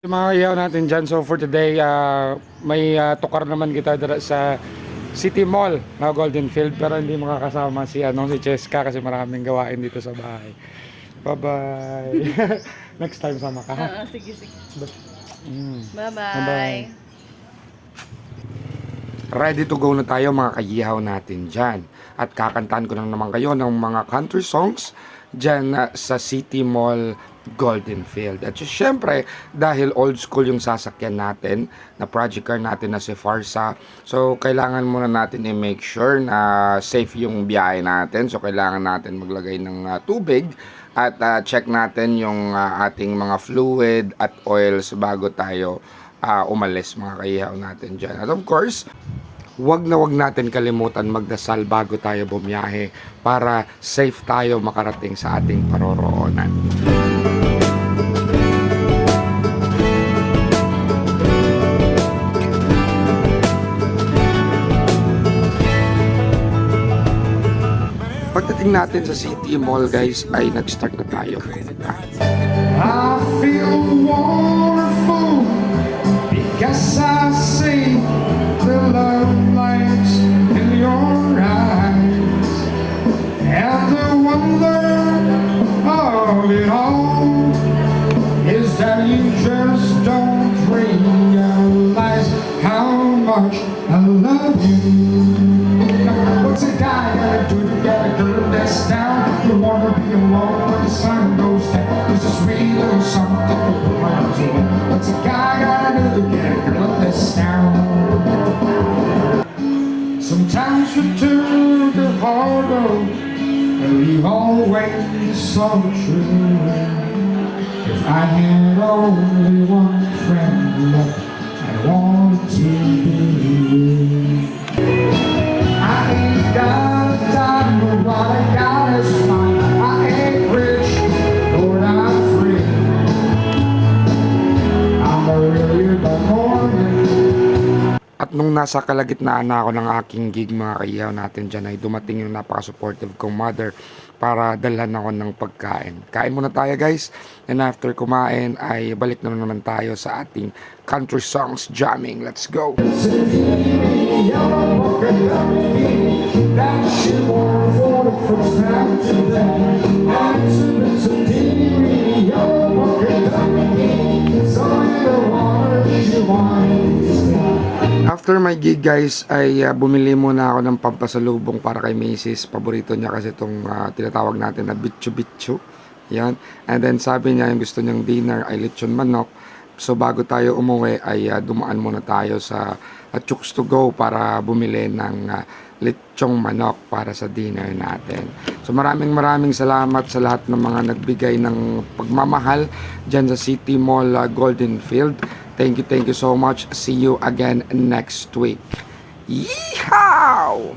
Yung mga iyaw natin dyan, so for today, ah, may ah, tukar naman kita dara sa City Mall na Golden Field pero hindi makakasama si ano si Cheska kasi maraming gawain dito sa bahay. Bye-bye. Next time sama ka. Oo, sige, sige. Mm. Bye-bye. Ready to go na tayo mga kayihaw natin dyan. At kakantahan ko lang naman kayo ng mga country songs dyan ah, sa City Mall Golden Field. At syempre, dahil old school yung sasakyan natin, na project car natin na si Farsa, so kailangan muna natin i-make sure na safe yung biyahe natin. So kailangan natin maglagay ng ah, tubig at ah, check natin yung ah, ating mga fluid at oils bago tayo ah, umalis mga kaihaw natin dyan. At of course, wag na wag natin kalimutan magdasal bago tayo bumiyahe para safe tayo makarating sa ating paroroonan. Pagdating natin sa City Mall guys ay nag-start na tayo. I feel wonderful because I see the love lights in your eyes and the wonder of it all is that you just don't realize how much I love you. A girl that's down? You wanna be alone when the sun goes down. There's a sweet little something to put my arms around. What's a guy gotta do to get a girl that's down? Sometimes we took the hard road, and we've always so true. If I had only one friend left, I want to At nung nasa kalagitnaan na ako ng aking gig mga kaiyaw natin dyan ay dumating yung napaka-supportive kong mother para dalhan ako ng pagkain. Kain muna tayo guys. And after kumain ay balik na naman tayo sa ating country songs jamming. Let's go! That she wore for the first time today. After my gig guys ay uh, bumili muna ako ng pampasalubong para kay Macy's. Paborito niya kasi itong uh, tinatawag natin na bitchu bitchu. Yan. And then sabi niya yung gusto niyang dinner ay lechon manok. So bago tayo umuwi ay uh, dumaan muna tayo sa uh, to Go para bumili ng uh, lechong manok para sa dinner natin. So maraming maraming salamat sa lahat ng mga nagbigay ng pagmamahal dyan sa City Mall uh, Golden Field. Thank you, thank you so much. See you again next week. Yeehaw!